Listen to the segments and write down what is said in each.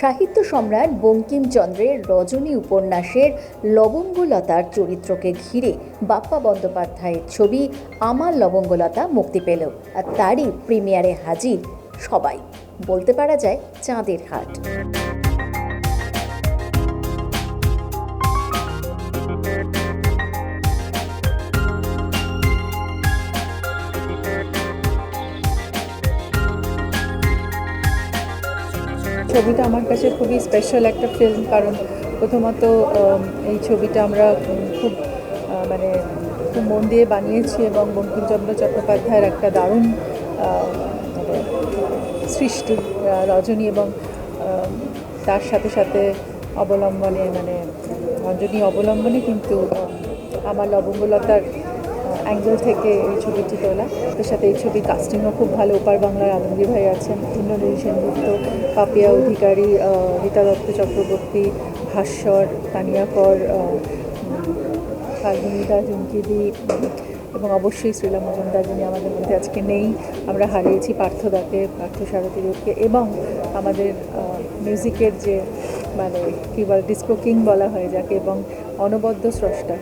সাহিত্য সম্রাট বঙ্কিমচন্দ্রের রজনী উপন্যাসের লবঙ্গলতার চরিত্রকে ঘিরে বাপ্পা বন্দ্যোপাধ্যায়ের ছবি আমার লবঙ্গলতা মুক্তি পেল আর তারই প্রিমিয়ারে হাজির সবাই। বলতে পারা যায় চাঁদের হাট। ছবিটা আমার কাছে খুবই স্পেশাল একটা ফিল্ম কারণ প্রথমত এই ছবিটা আমরা খুব মানে খুব মন দিয়ে বানিয়েছি এবং বঙ্কিমচন্দ্র চট্টোপাধ্যায়ের একটা দারুণ মানে সৃষ্টি রজনী এবং তার সাথে সাথে অবলম্বনে মানে রজনী অবলম্বনে কিন্তু আমার লবঙ্গলতার অ্যাঙ্গেল থেকে এই ছবিটি তোলা তার সাথে এই ছবির কাস্টিংও খুব ভালো। ওপার বাংলার আলমগীর ভাই আছেন ইন্দ্রনীল সেনগুপ্ত পাপিয়া অধিকারী রীতা দত্ত চক্রবর্তী ভাস্বর তানিয়া কর উম, জুমকিদি এবং অবশ্যই শ্রীলা মজুমদার যিনি আমাদের মধ্যে আজকে নেই। আমরা হারিয়েছি পার্থদাকে পার্থ সারথী দেবকে এবং আমাদের মিউজিকের যে মানে কী বল ডিস্কো কিং বলা হয় যাকে এবং অনবদ্য স্রষ্টা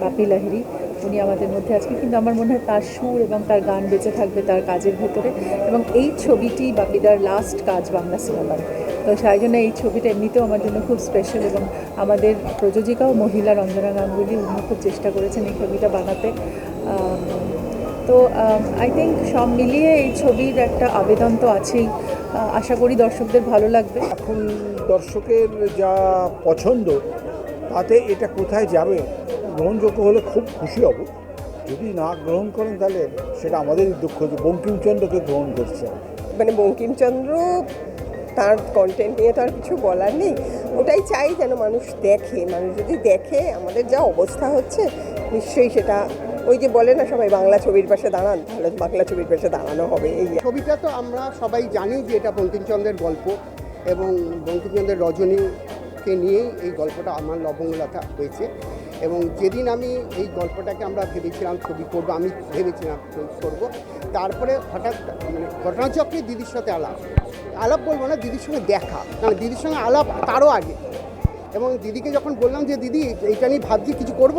বাপি লাহিরি উনি আমাদের মধ্যে আজকে, কিন্তু আমার মনে হয় তার সুর এবং তার গান বেঁচে থাকবে তার কাজের ভেতরে। এবং এই ছবিটি বাপিদার লাস্ট কাজ বাংলা সিনেমার। তো সেই জন্য এই ছবিটা এমনিতেও আমার জন্য খুব স্পেশাল এবং আমাদের প্রযোজিকাও মহিলা রঞ্জনা গাঙ্গুলি উনি খুব চেষ্টা করেছেন এই ছবিটা বানাতে। তো আই থিঙ্ক সব মিলিয়ে এই ছবির একটা আবেদন তো আছেই। আশা করি দর্শকদের ভালো লাগবে। এখন দর্শকের যা পছন্দ, তাতে এটা কোথায় যাবে? গ্রহণযোগ্য হলে খুব খুশি হব। যদি না গ্রহণ করেন তাহলে সেটা আমাদেরই দুঃখ যে বঙ্কিমচন্দ্রকে গ্রহণ করছে। মানে বঙ্কিমচন্দ্র তার কন্টেন্ট নিয়ে তো আর কিছু বলার নেই। ওটাই চাই যেন মানুষ দেখে। মানুষ যদি দেখে আমাদের যা অবস্থা হচ্ছে নিশ্চয়ই সেটা ওই যে বলে না সবাই বাংলা ছবির পাশে দাঁড়ান তাহলে বাংলা ছবির পাশে দাঁড়ানো হবে। এই ছবিটা তো আমরা সবাই জানি যে এটা বঙ্কিমচন্দ্রের গল্প এবং বঙ্কিমচন্দ্রের রজনীকে নিয়েই এই গল্পটা আমার লবঙ্গলতা হয়েছে। এবং যেদিন আমি এই গল্পটাকে আমরা ভেবেছিলাম ছবি করব আমি ভেবেছিলাম ছবি করব তারপরে হঠাৎ মানে ঘটনাচক্রে দিদির সাথে আলাপ। আলাপ বলব না দিদির সঙ্গে দেখা। কারণ দিদির সঙ্গে আলাপ তারও আগে। এবং দিদিকে যখন বললাম যে দিদি এইটা নিয়ে ভাবছি কিছু করব?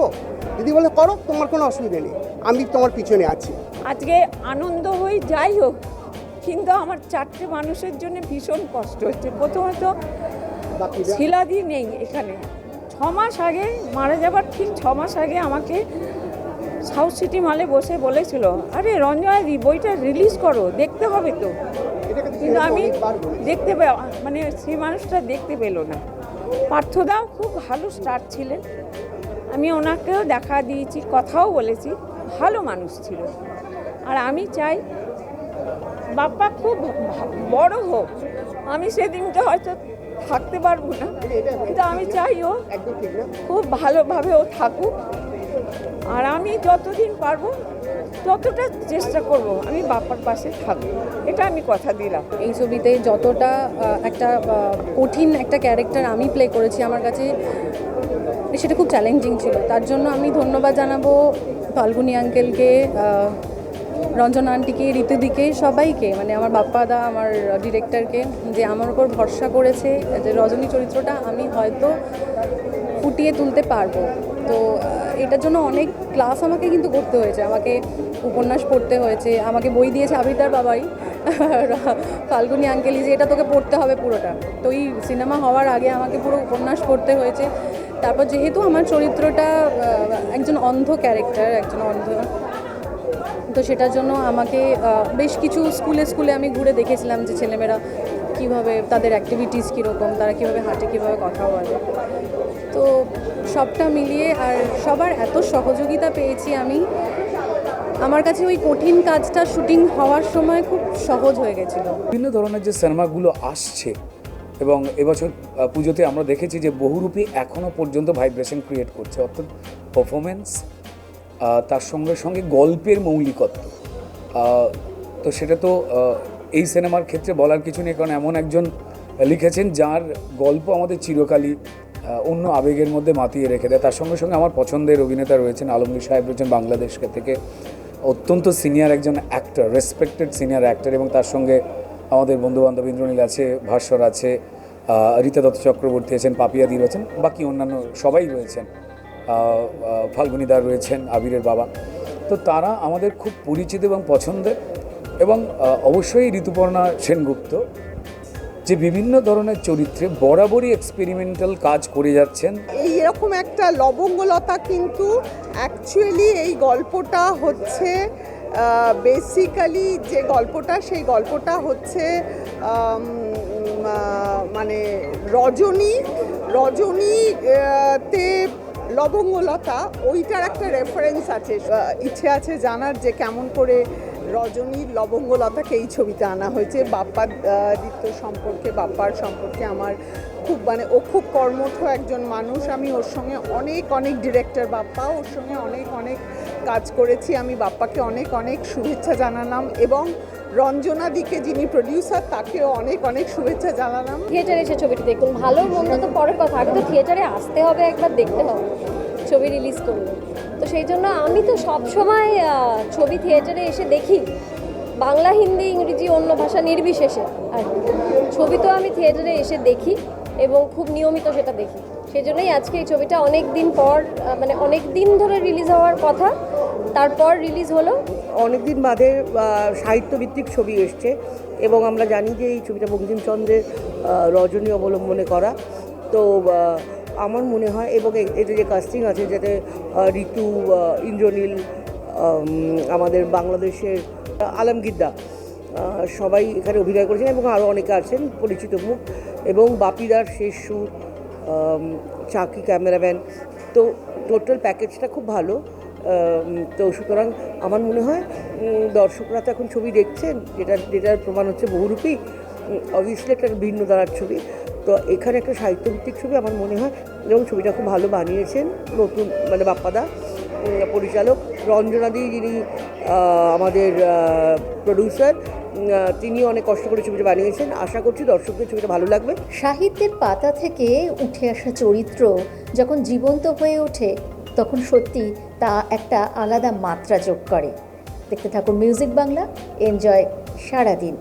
দিদি বলে করো তোমার কোনো অসুবিধা নেই। আমি তোমার পিছনে আছি। আজকে আনন্দ হই যাই হোক কিন্তু আমার চারটে মানুষের জন্য ভীষণ কষ্ট হচ্ছে। প্রথমত শিলাদি নেই এখানে। মাস আগে মারা যাবার ঠিক ছ মাস আগে আমাকে সাউথ সিটি মলে বসে বলেছিল আরে রঞ্জনাদি বইটা রিলিজ করো দেখতে হবে তো। কিন্তু আমি দেখতে মানে সেই মানুষটা দেখতে পেল না। পার্থদাও খুব ভালো স্টার ছিলেন। আমি ওনাকেও দেখা দিয়েছি কথাও বলেছি ভালো মানুষ ছিল। আর আমি চাই বাপ্পা খুব বড় হোক। আমি সেদিনটা হয়তো থাকতে পারব না। কিন্তু আমি চাই ও একদম ঠিক না খুব ভালোভাবে ও থাকুক। আর আমি যতদিন পারব ততটা চেষ্টা করব আমি বাপার পাশে থাকব। এটা আমি কথা দিলাম। এই ছবিতে যতটা একটা কঠিন একটা ক্যারেক্টার আমি প্লে করেছি আমার কাছে, সেটা খুব চ্যালেঞ্জিং ছিল। তার জন্য আমি ধন্যবাদ জানাব ফাল্গুনি আঙ্কেলকে রঞ্জনা আন্টিকে, ঋতুদিকে, সবাইকে মানে আমার বাপ্পাদা, আমার ডিরেক্টরকে, যে আমার উপর ভরসা করেছে যে রজনী চরিত্রটা আমি হয়তো ফুটিয়ে তুলতে পারব। তো এটার জন্য অনেক ক্লাস আমাকে কিন্তু করতে হয়েছে। আমাকে উপন্যাস পড়তে হয়েছে, আমাকে বই দিয়েছে আবিদার বাবাই ফাল্গুনি আঙ্কেলি যে এটা তোকে পড়তে হবে পুরোটা। তো এই সিনেমা হওয়ার আগে আমাকে পুরো উপন্যাস পড়তে হয়েছে। তারপর যেহেতু আমার চরিত্রটা একজন অন্ধ ক্যারেক্টার একজন অন্ধ তো সেটার জন্য আমাকে বেশ কিছু স্কুলে স্কুলে আমি ঘুরে দেখেছিলাম যে ছেলেমেয়েরা কীভাবে তাদের অ্যাক্টিভিটিস কীরকম, তারা কীভাবে হাঁটে, কীভাবে কথা বলে। তো সবটা মিলিয়ে আর সবার এত সহযোগিতা পেয়েছি আমি, আমার কাছে ওই কঠিন কাজটা শুটিং হওয়ার সময় খুব সহজ হয়ে গেছিল। বিভিন্ন ধরনের যে সিনেমাগুলো আসছে এবং এবছর পুজোতে আমরা দেখেছি যে বহুরূপী এখনও পর্যন্ত ভাইব্রেশন ক্রিয়েট করছে, অর্থাৎ পারফরমেন্স তার সঙ্গে সঙ্গে গল্পের মৌলিকত্ব। তো সেটা তো এই সিনেমার ক্ষেত্রে বলার কিছু নেই, কারণ এমন একজন লিখেছেন যার গল্প আমাদের চিরকালই অন্য আবেগের মধ্যে মাতিয়ে রেখে দেয়। তার সঙ্গে সঙ্গে আমার পছন্দের অভিনেতা রয়েছেন আলমগীর সাহেব রয়েছেন বাংলাদেশ থেকে। অত্যন্ত সিনিয়র একজন অ্যাক্টর রেসপেক্টেড সিনিয়র অ্যাক্টর এবং তার সঙ্গে আমাদের বন্ধুবান্ধব ইন্দ্রনীল আছে, ভাস্বর আছে রীতা দত্ত চক্রবর্তী আছেন পাপিয়াদি রয়েছেন, বাকি অন্যান্য সবাই রয়েছেন। ফাল্গুনিদার রয়েছেন আবিরের বাবা। তো তারা আমাদের খুব পরিচিত এবং পছন্দের এবং অবশ্যই ঋতুপর্ণা সেনগুপ্ত, যে বিভিন্ন ধরনের চরিত্রে বরাবরই এক্সপেরিমেন্টাল কাজ করে যাচ্ছেন। এই এরকম একটা লবঙ্গলতা কিন্তু অ্যাকচুয়ালি এই গল্পটা হচ্ছে বেসিক্যালি যে গল্পটা, সেই গল্পটা হচ্ছে মানে রজনী রজনী তে লবঙ্গলতা ওইটার একটা রেফারেন্স আছে। ইচ্ছে আছে জানার যে কেমন করে রজনীর লবঙ্গলতাকে এই ছবিতে আনা হয়েছে। বাপ্পার দিত্য সম্পর্কে, বাপ্পার সম্পর্কে আমার খুব মানে ও খুব কর্মঠ একজন মানুষ। আমি ওর সঙ্গে অনেক অনেক ডিরেক্টর বাপ্পা, ওর সঙ্গে অনেক অনেক কাজ করেছি। আমি বাপ্পাকে অনেক অনেক শুভেচ্ছা জানালাম এবং রঞ্জনা দিকে যিনি প্রডিউসার তাকেও অনেক অনেক শুভেচ্ছা জানালাম। থিয়েটারে এসে ছবিটি দেখুন। ভালো মন্দ তো পরের কথা। আগে তো থিয়েটারে আসতে হবে, একবার দেখতে হবে। ছবি রিলিজ করলে তো সেই জন্য আমি তো সব সময় ছবি থিয়েটারে এসে দেখি। বাংলা হিন্দি ইংরেজি অন্য ভাষা নির্বিশেষে। আর। ছবি তো আমি থিয়েটারে এসে দেখি এবং খুব নিয়মিত সেটা দেখি। সেই জন্যই আজকে এই ছবিটা অনেক দিন পর মানে অনেক দিন ধরে রিলিজ হওয়ার কথা। তারপর রিলিজ হলো। অনেকদিন বাদে আহ, সাহিত্যভিত্তিক ছবি এসছে এবং আমরা জানি যে এই ছবিটা বঙ্কিমচন্দ্রের রজনী অবলম্বনে করা। তো আমার মনে হয় এবং এতে যে কাস্টিং আছে, যাতে ঋতু ইন্দ্রনীল আমাদের বাংলাদেশের আলমগীরদা সবাই এখানে অভিনয় করেছেন এবং আরও অনেকে আছেন, পরিচিত মুখ। এবং বাপিদার শেষ সুর চাকি ক্যামেরাম্যান। তো টোটাল প্যাকেজটা খুব ভালো। তো সুতরাং আমার মনে হয় দর্শকরা তো এখন ছবি দেখছেন যেটা যেটার প্রমাণ হচ্ছে বহুরূপী অবভিয়াসলি একটা ভিন্ন ধারার ছবি। তো এখানে একটা সাহিত্যভিত্তিক ছবি আমার মনে হয়। এবং ছবিটা খুব ভালো বানিয়েছেন নতুন মানে বাপ্পাদা পরিচালক। রঞ্জনাদি যিনি আমাদের প্রডিউসার তিনি অনেক কষ্ট করে ছবিটা বানিয়েছেন। আশা করছি দর্শকদের ছবিটা ভালো লাগবে। সাহিত্যের পাতা থেকে উঠে আসা চরিত্র যখন জীবন্ত হয়ে ওঠে, তখন সত্যি তা একটা আলাদা মাত্রা যোগ করে। দেখতে থাকুন মিউজিক বাংলা, এনজয় সারাদিন।